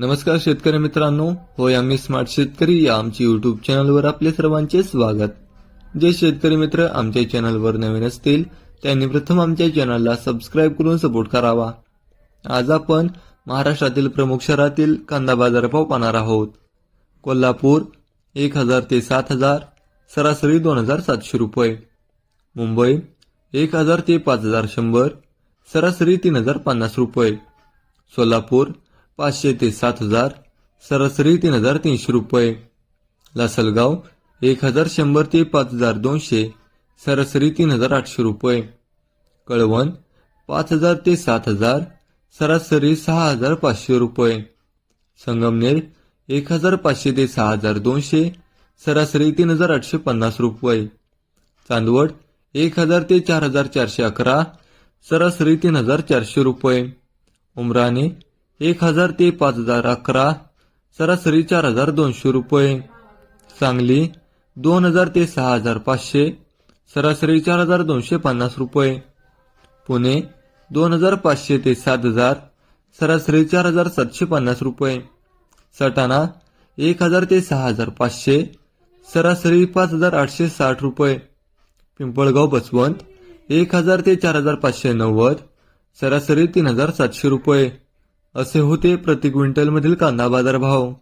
नमस्कार शेतकरी मित्रांनो. होय आम्ही स्मार्ट शेतकरी या आमच्या युट्यूब चॅनलवर आपले सर्वांचे स्वागत. जे शेतकरी मित्र आमच्या चॅनलवर नवीन असतील त्यांनी प्रथम आमच्या चॅनलला सबस्क्राईब करून सपोर्ट करावा. आज आपण महाराष्ट्रातील प्रमुख शहरातील कांदा बाजारभाव पाहणार आहोत. कोल्हापूर एक हजार ते सात हजार सरासरी दोन हजार सातशे रुपये. मुंबई एक हजार ते पाच हजार शंभर सरासरी तीन हजार पन्नास रुपये. सोलापूर पाचशे ते सात हजार सरासरी तीन हजार तीनशे रुपये. लासलगाव एक हजार शंभर ते पाच हजार दोनशे सरासरी तीन हजार आठशे रुपये. कळवण पाच हजार ते सात हजार सरासरी सहा हजार पाचशे रुपये. संगमनेर एक हजार पाचशे ते सहा हजार दोनशे सरासरी तीन हजार आठशे पन्नास रुपये. चांदवड एक हजार ते चार हजार चारशे अकरा सरासरी तीन हजार चारशे रुपये. उमराणे एक हजार ते पाच हजार अकरा सरासरी चार हजार दोनशे रुपये. सांगली दोन हजार ते सहा हजार पाचशे सरासरी चार हजार दोनशे पन्नास रुपये. पुणे दोन हजार पाचशे ते सात हजार सरासरी चार हजार सातशे पन्नास रुपये. सटाणा एक हजार ते सहा हजार पाचशे सरासरी पाच हजार आठशे साठ रुपये. पिंपळगाव बसवंत एक हजार ते चार हजार पाचशे नव्वद सरासरी तीन हजार सातशे रुपये. असे होते प्रति क्विंटलमधील कांदा बाजार भाव